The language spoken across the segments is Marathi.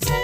Say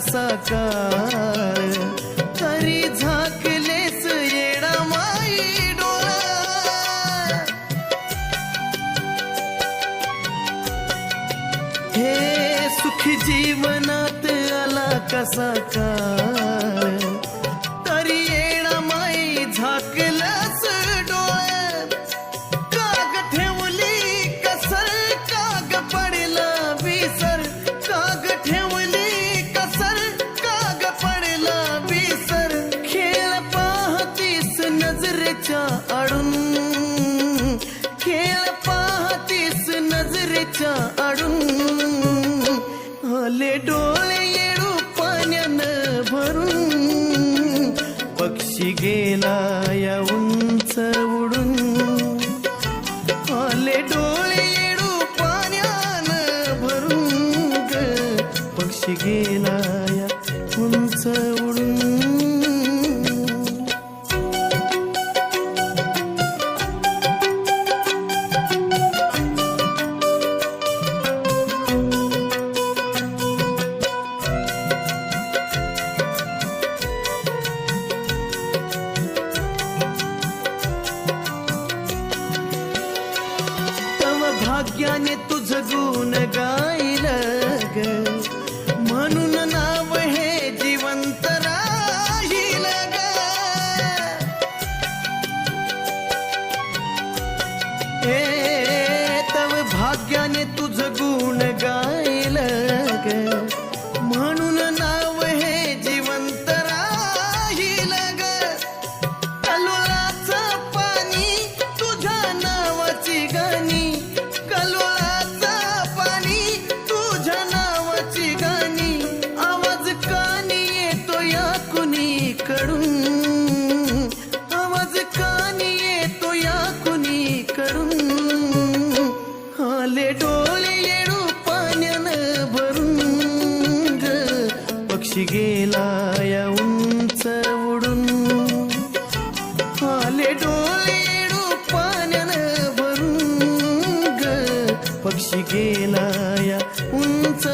आला तरी झाकलेस येडा माई डोळा. हे सुखी जीवनात आला कसा नजरेच्या आडून आले डोळे येळू पाण्यानं भरून पक्षी गेला या उंच उडून आले डोळे येळू पाण्यानं भरून पक्षी गेला वाक्याने तुझ गुण गायल ग. म्हणून नाव हे जिवंत राहील ग. हे तव भाग्याने तुझ गुण गायल ग. म्हणून नाव पक्षी गेला या उंच उडून आले डोळे पाण्यानं भरून ग. पक्षी गेला या उंच